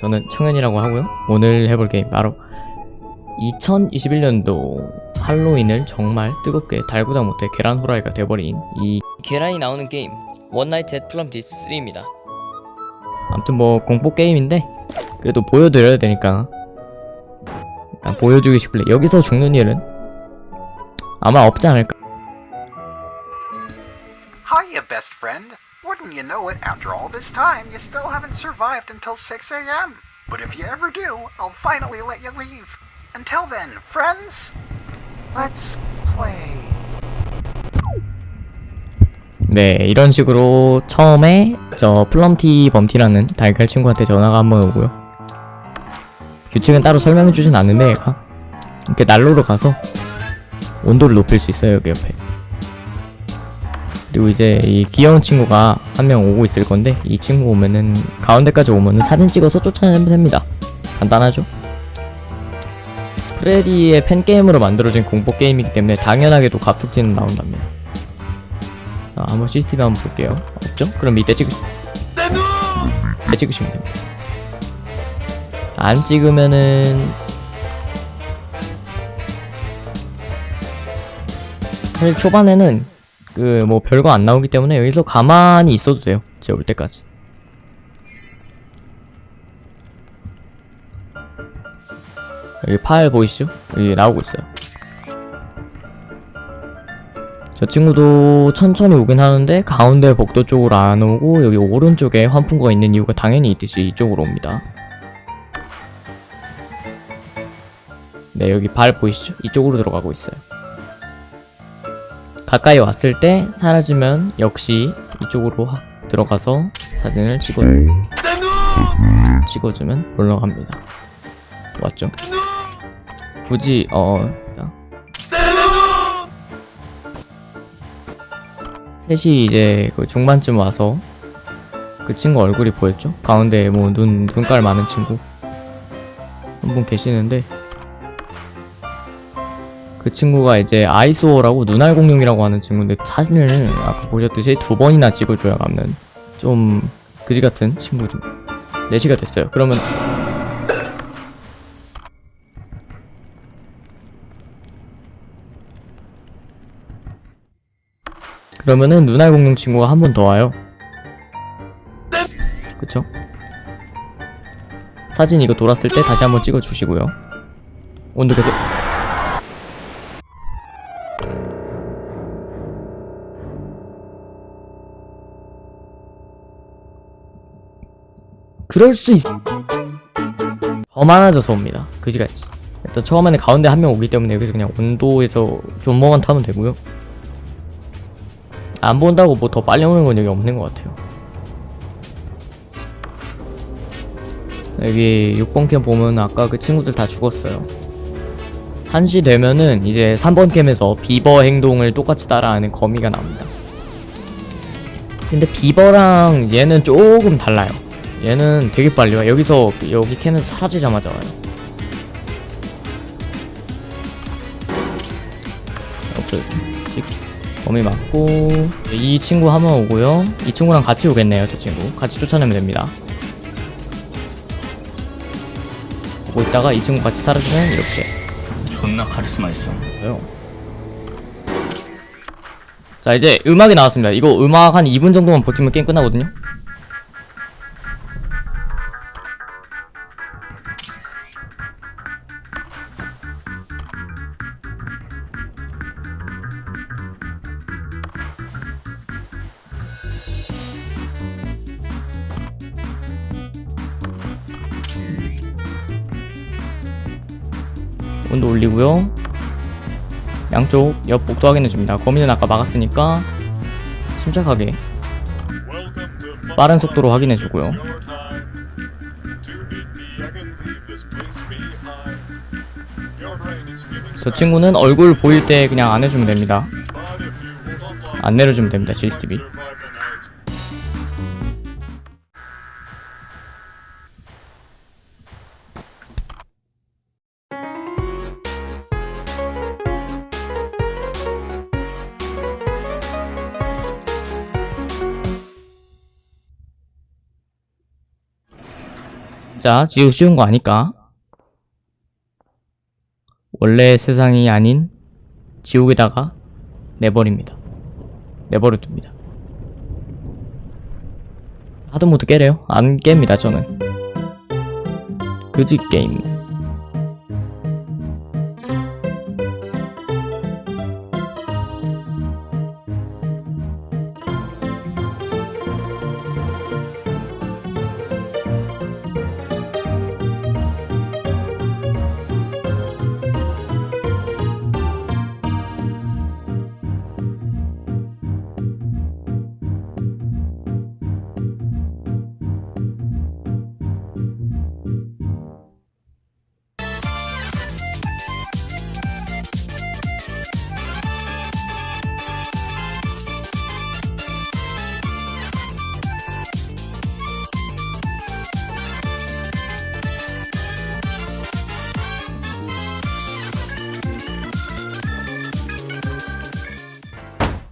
저는 청현이라고 하고요. 오늘 해볼 게임 바로 2021년도 할로윈을 정말 뜨겁게 달구다 못해 계란 후라이가 돼버린 이 계란이 나오는 게임 원나이트 앳 플럼디스 3입니다. 아무튼 뭐 공포 게임인데 그래도 보여드려야 되니까 일단 보여주기 싶을래 여기서 죽는 일은 아마 없지 않을까 Hiya, best friend. Wouldn't you know it, after all this time, you still haven't survived until 6 a.m. But if you ever do, I'll finally let you leave. Until then, friends, let's play. 네 이런 식으로 처음에 저 플럼티 범티라는 달걀 친구한테 전화가 한 번 오고요 규칙은 따로 설명해주진 않는데 이렇게 난로로 가서 온도를 높일 수 있어요 여기 옆에 그리고 이제 이 귀여운 친구가 한 명 오고 있을 건데 이 친구 오면은 가운데까지 오면은 사진 찍어서 쫓아내면 됩니다 간단하죠 프레디의 팬게임으로 만들어진 공포 게임이기 때문에 당연하게도 갑툭튀는 나온답니다 자, 한번 CCTV 한번 볼게요. 없죠? 그럼 이때 찍으시. 이때 찍으시면 됩니다. 안 찍으면은 사실 초반에는 그 뭐 별거 안 나오기 때문에 여기서 가만히 있어도 돼요. 제가 올 때까지. 여기 파일 보이시죠? 여기 나오고 있어요. 저 친구도 천천히 오긴 하는데 가운데 복도 쪽으로 안 오고 여기 오른쪽에 환풍구가 있는 이유가 당연히 있듯이 이쪽으로 옵니다. 네 여기 발 보이시죠? 이쪽으로 들어가고 있어요. 가까이 왔을 때 사라지면 역시 이쪽으로 확 들어가서 사진을 찍어 찍어주면 물러갑니다. 맞죠? 굳이 어 셋이 이제 그 중반쯤 와서 그 친구 얼굴이 보였죠? 가운데 뭐 눈 눈깔 많은 친구 한 분 계시는데 그 친구가 이제 아이소라고 눈알 공룡이라고 하는 친구인데 사진을 아까 보셨듯이 두 번이나 찍어줘야 감는 좀 그지 같은 친구 중 4시가 됐어요. 그러면 그러면은 눈알 공룡 친구가 한 번 더 와요. 그쵸? 사진 이거 돌았을 때 다시 한번 찍어 주시고요. 온도 계속 그럴 수 있... 더 많아져서 옵니다. 그지같이. 일단 처음에는 가운데 한 명 오기 때문에 여기서 그냥 온도에서 존머만 타면 되고요. 안 본다고 뭐 더 빨리 오는 건 여기 없는 것 같아요. 여기 6번 캠 보면 아까 그 친구들 다 죽었어요. 1시 되면은 이제 3번 캠에서 비버 행동을 똑같이 따라하는 거미가 나옵니다. 근데 비버랑 얘는 조금 달라요. 얘는 되게 빨리 와요. 여기서 여기 캠에서 사라지자마자 와요. 없어요. 범위 맞고 이 친구 한번 오고요. 이 친구랑 같이 오겠네요. 저 친구 같이 쫓아내면 됩니다. 보고 있다가 이 친구 같이 사라지면 이렇게 존나 카리스마 있어. 돼요. 자 이제 음악이 나왔습니다. 이거 음악 한 2분 정도만 버티면 게임 끝나거든요. 온도 올리고요. 양쪽 옆 복도 확인해줍니다. 거미는 아까 막았으니까 침착하게 빠른 속도로 확인해주고요. 저 친구는 얼굴 보일 때 그냥 안 해주면 됩니다. 안 내려주면 됩니다. CCTV. 자, 지우 쉬운 거 아니까. 원래 세상이 아닌 지옥에다가 내버립니다. 내버려 둡니다. 하드모드 깨래요? 안 깹니다, 저는. 그지 게임.